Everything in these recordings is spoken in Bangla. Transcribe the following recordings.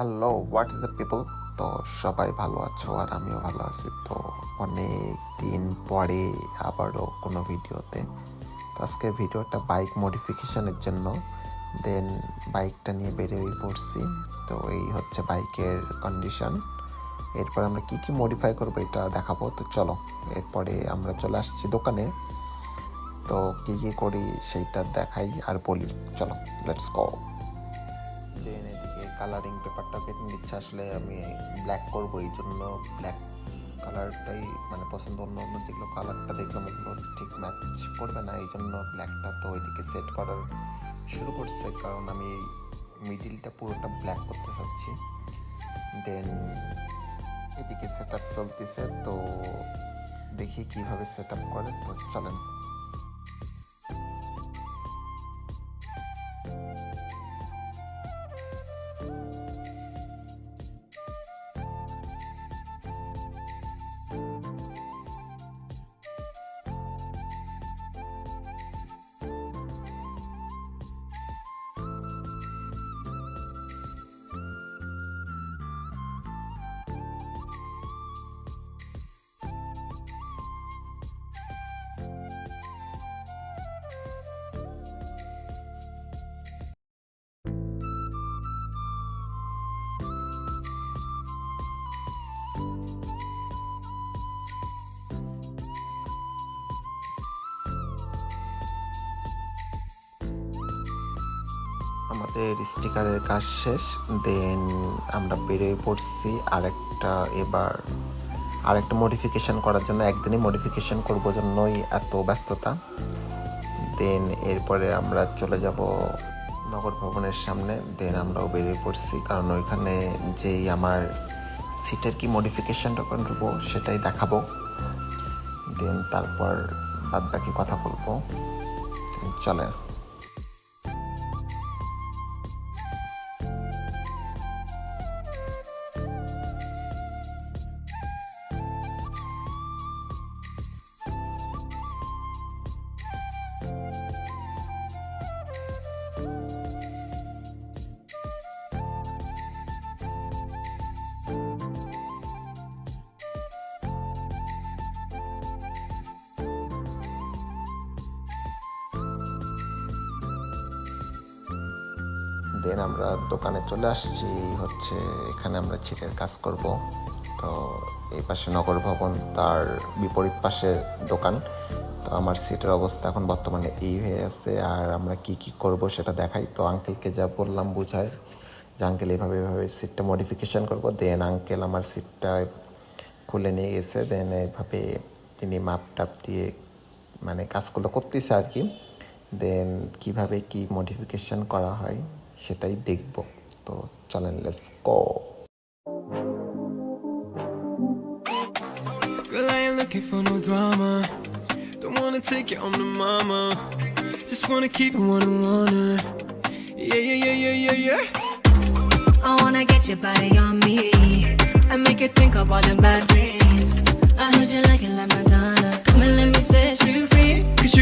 Hello what is the people তো সবাই ভালো আছো আর আমিও ভালো আছি। তো অনেক দিন পরে আবারও কোনো ভিডিওতে। তো আজকের ভিডিওটা বাইক মডিফিকেশনের জন্য। দেন বাইকটা নিয়ে বেরিয়ে পড়ছি। তো এই হচ্ছে বাইকের কন্ডিশন এরপর আমরা কি কি মডিফাই করব এটা দেখাবো। তো চলো, এরপরে আমরা চলে আসছি দোকানে। তো কি কি করি সেইটা দেখাই আর বলি। চলো লেটস গো দেন কালারিং পেপারটা কেটে নিচ্ছে আসলে আমি ব্ল্যাক করব, এই জন্য ব্ল্যাক কালারটাই মানে পছন্দ অন্য অন্য যেগুলো কালারটা দেখলাম ওগুলো ঠিক ম্যাচ করবে না, এই জন্য ব্ল্যাকটা তো ওইদিকে সেট করার শুরু করছে, কারণ আমি মিডিলটা পুরোটা ব্ল্যাক করতে চাচ্ছি। দেন এদিকে সেট আপ চলতেছে, তো দেখি কীভাবে সেট আপ করে, তো চলেন। আমাদের স্টিকারের কাজ শেষ দেন আমরা বেরিয়ে পড়ছি আরেকটা এবার আরেকটা মডিফিকেশন করার জন্য, একদিনই মডিফিকেশান করব জন্যই এত ব্যস্ততা। দেন এরপরে আমরা চলে যাব নগর ভবনের সামনে দেন আমরাও বেরিয়ে পড়ছি, কারণ ওইখানে যেই আমার সিটের কি মডিফিকেশনটা করব সেটাই দেখাবো। দেন তারপর বাদ বাকি কথা বলব। চলে দেন আমরা দোকানে চলে আসছি, হচ্ছে এখানে আমরা চিটের কাজ করব। তো এই পাশে নগর ভবন, তার বিপরীত পাশে দোকান। তো আমার সিটের অবস্থা এখন বর্তমানে এই হয়ে আছে, আর আমরা কি কি করব সেটা দেখাই। তো আঙ্কেলকে যা বললাম বুঝাই, যে আঙ্কেল এভাবে এভাবে সিটটা মডিফিকেশান করব। দেন আঙ্কেল আমার সিটটা খুলে নিয়ে গেছে, দেন এভাবে তিনি মাপ টাপ দিয়ে মানে কাজগুলো করতেছে আর কি। দেন কীভাবে কি মডিফিকেশন করা হয় সেটাই দেখব তো চলেন let's go Girl, I ain't looking for no drama. Don't wanna take you home to mama. Just wanna keep it one on one. Yeah, yeah, yeah, yeah, yeah, yeah. I wanna get your body on me and make you think of all the bad dreams. I heard you like it like Madonna. Come and let me set you free.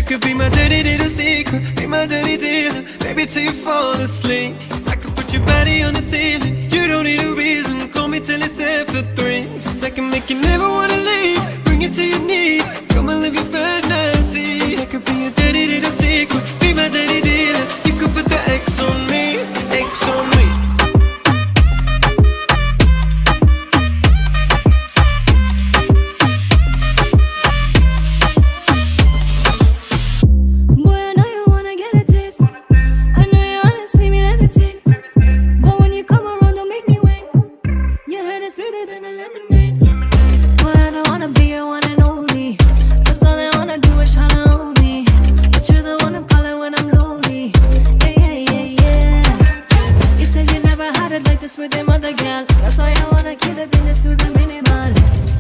Could be my dirty little secret, be my dirty dealer, baby till you fall asleep. 'Cause I could put your body on the ceiling. You don't need a reason, call me till it's after three. 'Cause I can make you never wanna leave, bring you to your knees, come and live your fantasies. I could be a dirty little secret, this with them other gal. That's why I wanna keep the business with the minimal.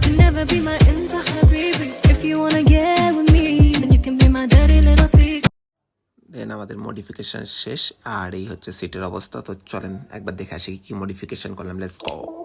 You never be my entire baby. If you wanna get with me, then you can be my dirty little secret. Then আমাদের মডিফিকেশন শেষ আর এই হচ্ছে সিটের অবস্থা তো চলেন একবার দেখে আসি কি মডিফিকেশন করলাম লেটস গো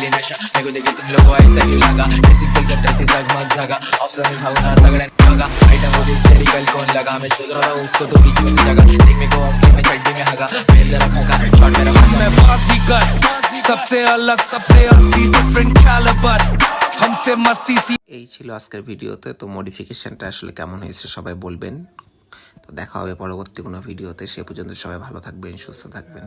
पाशा बोलतो गेली नशा मेरे को देखे तुम लोगों ऐसा क्यों लगा डिसिप्लिन करते जगमग जगा अफसर में भावना सगळ्यांनी बघा आइटम मुझे हिस्टेरिकल कौन लगा मैं सोच रहा था उसको तो बीच में से जगा देख मेरे को असली में चड्डी में हगा फिर जरा भगा शॉट मेरा मजा मैं बाजीगर सबसे अलग सबसे असली डिफरेंट कैलिबर हमसे मस्ती सी এই ছিল আজকের ভিডিওতে তো মডিফিকেশনটা আসলে কেমন হয়েছে সবাই বলবেন তো দেখা হবে পরবর্তী কোনো ভিডিওতে সে পর্যন্ত সবাই ভালো থাকবেন সুস্থ থাকবেন